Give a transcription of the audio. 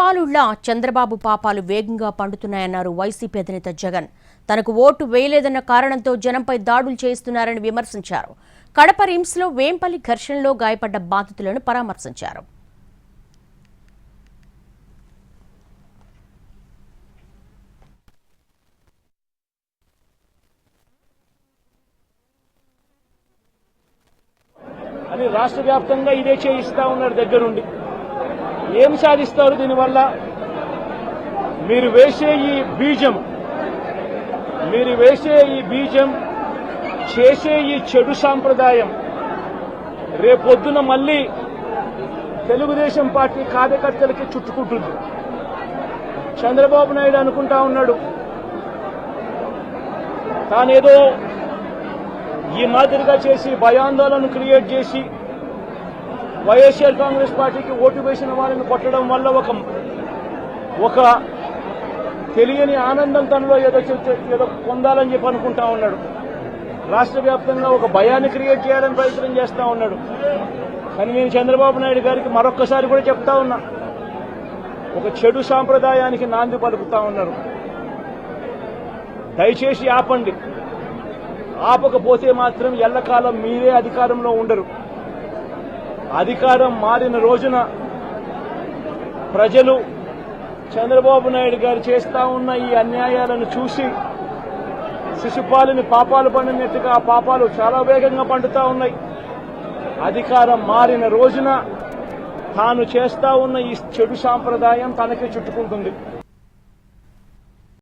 శిశుపాలుళ్ళ చంద్రబాబు పాపాలు వేగంగా పండుతున్నాయన్నారు వైసీపీ అధినేత జగన్. తనకు ఓటు వేయలేదన్న కారణంతో జనంపై దాడులు చేస్తున్నారని విమర్శించారు. కడప రిమ్స్లో వేంపల్లి ఘర్షణలో గాయపడ్డ బాధితులను పరామర్శించారు. అని రాష్ట్ర వ్యాప్తంగా ఇదే చేయిస్తా ఉన్నారు దగ్గరుండి. ఏం సాధిస్తారు దీనివల్ల? మీరు వేసే ఈ బీజం మీరు వేసే ఈ బీజం చేసే ఈ చెడు సాంప్రదాయం రేపొద్దున మళ్ళీ తెలుగుదేశం పార్టీ కార్యకర్తలకి చుట్టుకుంటుంది. చంద్రబాబు నాయుడు అనుకుంటా ఉన్నాడు. తానేదో ఈ మాదిరిగా చేసి భయాందోళన క్రియేట్ చేసి వైఎస్ఆర్ కాంగ్రెస్ పార్టీకి ఓటు వేసిన వారిని కొట్టడం వల్ల ఒక ఒక తెలియని ఆనందం తనలో ఏదో ఏదో పొందాలని చెప్పి అనుకుంటా ఉన్నాడు. రాష్ట్ర వ్యాప్తంగా ఒక భయాన్ని క్రియేట్ చేయాలని ప్రయత్నం చేస్తా ఉన్నాడు. కానీ నేను చంద్రబాబు నాయుడు గారికి మరొక్కసారి కూడా చెప్తా ఉన్నా. ఒక చెడు సాంప్రదాయానికి నాంది పలుకుతా ఉన్నారు. దయచేసి ఆపండి. ఆపకపోతే మాత్రం ఎల్లకాలం మీరే అధికారంలో ఉండరు. అధికారం మారిన రోజున ప్రజలు చంద్రబాబు నాయుడు గారు చేస్తా ఉన్న ఈ అన్యాయాలను చూసి శిశుపాలని పాపాలు పండినట్టుగా ఆ పాపాలు చాలా వేగంగా పండుతా ఉన్నాయి. అధికారం మారిన రోజున తాను చేస్తా ఉన్న ఈ చెడు సాంప్రదాయం తనకే చుట్టుకుంటుంది.